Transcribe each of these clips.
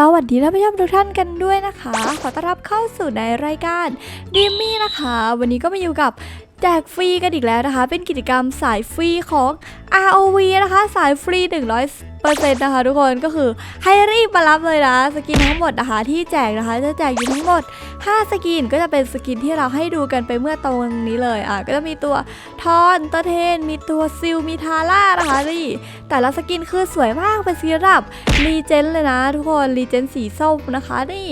สวัสดีท่านผู้ชมทุกท่านกันด้วยนะคะ ขอต้อนรับเข้าสู่ในรายการดิมมี่นะคะ วันนี้ก็มาอยู่กับ จกฟรีกันอีกแล้วนะคะ เป็นกิจกรรมสายฟรีของ ROV นะคะ สายฟรี 100%นะคะทุกคนก็คือให้รีบมารับเลยนะสกินทั้งหมดนะคะที่แจกนะคะจะแจกอยู่ทั้งหมด 5 สกินก็จะเป็นสกินที่เราให้ดูกันไปเมื่อตรงนี้เลยอะก็จะมีตัวทอนตัวเทน มีตัวซิลมีทาร่านะคะนี่แต่ละสกินคือสวยมากเป็นสีระดับรีเจนเลยนะทุกคนรีเจนสีส้มนะคะนี่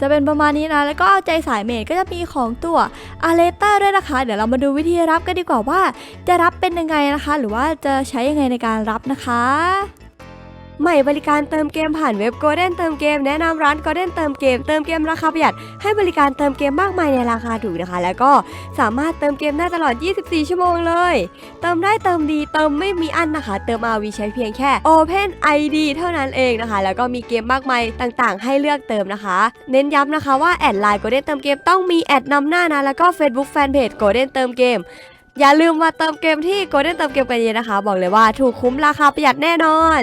จะเป็นประมาณนี้นะ แล้วก็เอาใจสายเมดก็จะมีของตัวอาเลเตอร์ด้วยนะคะ เดี๋ยวเรามาดูวิธีรับกันดีกว่าว่า จะรับเป็นยังไงนะคะ หรือว่าจะใช้ยังไงในการรับนะคะ ใหม่บริการเติมเกมผ่านเว็บ Golden เติมเกมแนะนำร้าน Golden เติมเกม เติมเกมราคาประหยัด ให้บริการเติมเกมมากมายในราคาถูกนะคะ แล้วก็สามารถเติมเกมได้ตลอด 24 ชั่วโมงเลย เติมได้เติมดีเติมไม่มีอันนะคะ เติม RV ใช้เพียงแค่ Open ID เท่านั้นเองนะคะ แล้วก็มีเกมมากมายต่างๆ ให้เลือกเติมนะคะ เน้นย้ำนะคะว่าแอดไลน์ Golden เติมเกมต้องมีแอดนำหน้านะแล้วก็ Facebook Fanpage Golden เติมเกมอย่าลืมมาเติมเกมที่ Golden เติมเกมกันเยอะนะคะ บอกเลยว่าถูกคุ้มราคาประหยัดแน่นอน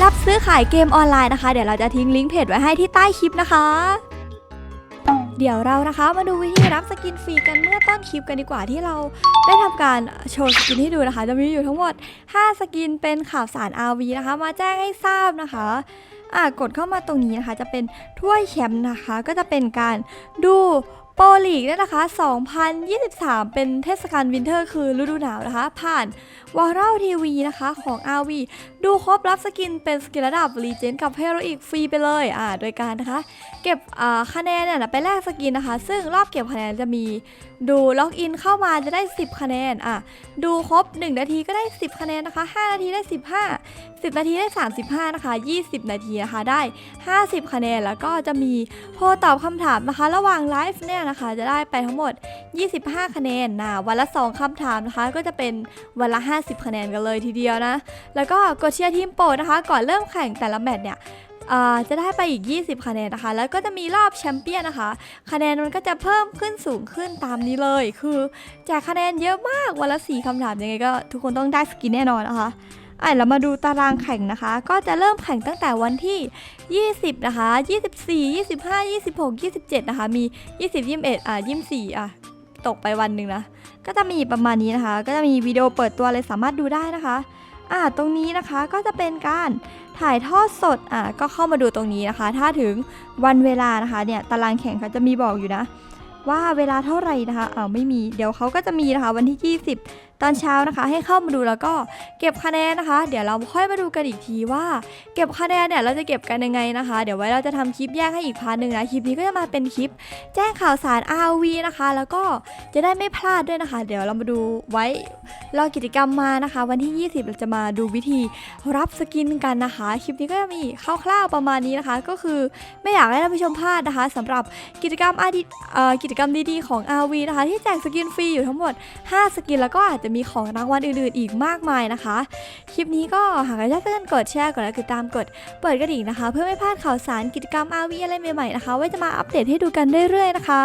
รับซื้อขายเกมออนไลน์นะคะ เดี๋ยวเราจะทิ้งลิงก์เพจไว้ให้ที่ใต้คลิปนะคะ เดี๋ยวเรานะคะมาดูวิธีรับสกินฟรีกันเมื่อต้นคลิปกันดีกว่าที่เราได้ทำการโชว์สกินให้ดูนะคะจะมีอยู่ทั้งหมด 5 สกินเป็นข่าวสาร RV นะคะ มาแจ้งให้ทราบนะคะอ่ากดเข้ามาตรงนี้นะคะ จะเป็นถ้วยแชมป์นะคะ ก็จะเป็นการดู ปรลีกเนี่ยนะคะ 2023 เป็นเทศกาลวินเทอร์คือฤดูหนาวนะคะ ผ่านวอลล์ทีวีนะคะของ RV ดูครบรับสกินเป็นสกินระดับรีเจนกับเฮโรอีกฟรีไปเลยอ่าโดยการนะคะ เก็บอ่าคะแนนเนี่ยนะไปแลกสกินนะคะ ซึ่งรอบเก็บคะแนนจะมีดูล็อกอินเข้ามาจะได้ 10 คะแนนอะดูครบ 1 นาทีก็ได้ 10 คะแนนนะคะ 5 นาทีได้ 15 10 นาทีได้ 35 นะคะ 20 นาทีนะคะได้ 50 คะแนนแล้วก็จะมีโพลตอบคำถามนะคะ ระหว่างไลฟ์เนี่ยนะคะ จะได้ไปทั้งหมด 25 คะแนนนะวันละ 2คำถามนะคะ ก็จะเป็นวันละ 50 คะแนนกันเลยทีเดียวนะ แล้วก็กดเชียร์ทีมโปรดนะคะ ก่อนเริ่มแข่งแต่ละแมตช์เนี่ยจะได้ไปอีก 20 คะแนนนะคะ แล้วก็จะมีรอบแชมเปี้ยนนะคะ คะแนนมันก็จะเพิ่มขึ้นสูงขึ้นตามนี้เลย คือแจกคะแนนเยอะมากวันละ 4คำถามยังไงก็ทุกคนต้องได้สกินแน่นอนนะคะ อะเรามาดูตารางแข่งนะคะ ก็จะเริ่มแข่งตั้งแต่วันที่ 20 นะคะ 24 25 26 27 นะคะ มี 20 21 อะ 24 อะ ตกไปวันหนึ่งนะ ก็จะมีประมาณนี้นะคะ ก็จะมีวิดีโอเปิดตัวเลยสามารถดูได้นะคะอ่าตรงนี้นะคะก็จะเป็นการถ่ายทอดสดอ่าก็เข้ามาดูตรงนี้นะคะ ถ้าถึงวันเวลานะคะเนี่ยตารางแข่งเขาจะมีบอกอยู่นะ ว่าเวลาเท่าไหร่นะคะอ่าไม่มีเดี๋ยวเขาก็จะมีนะคะวันที่ 20 ตอนเช้านะคะ ให้เข้ามาดูแล้วก็เก็บคะแนนนะคะ เดี๋ยวเราค่อยมาดูกันอีกทีว่า เก็บคะแนนเนี่ยเราจะเก็บกันยังไงนะคะ เดี๋ยวไว้เราจะทำคลิปแยกให้อีกพาร์ทหนึ่งนะคลิปนี้ก็จะมาเป็นคลิป แจ้งข่าวสาร RV นะคะ แล้วก็จะได้ไม่พลาดด้วยนะคะ เดี๋ยวเรามาดูไว้รอกิจกรรมมานะคะ วันที่ 20 เราจะมาดูวิธีรับสกินกันนะคะ คลิปนี้ก็จะมีคร่าวๆประมาณนี้นะคะ ก็คือไม่อยากให้ท่านผู้ชมพลาดนะคะสำหรับกิจกรรมอาดิเอ่อกิจกรรมดีๆของ RV นะคะ ที่แจกสกินฟรีอยู่ทั้งหมด 5 สกินแล้วก็อาจจะมีของรางวัลอื่นๆ อีกมากมายนะคะ คลิปนี้ก็หากใครชอบเพื่อนกดแชร์กดไลค์กดติดตามกดเปิดกระดิ่งนะคะ เพื่อไม่พลาดข่าวสารกิจกรรมอาวีอะไรใหม่ๆนะคะ ไว้จะมาอัปเดตให้ดูกันเรื่อยๆนะคะ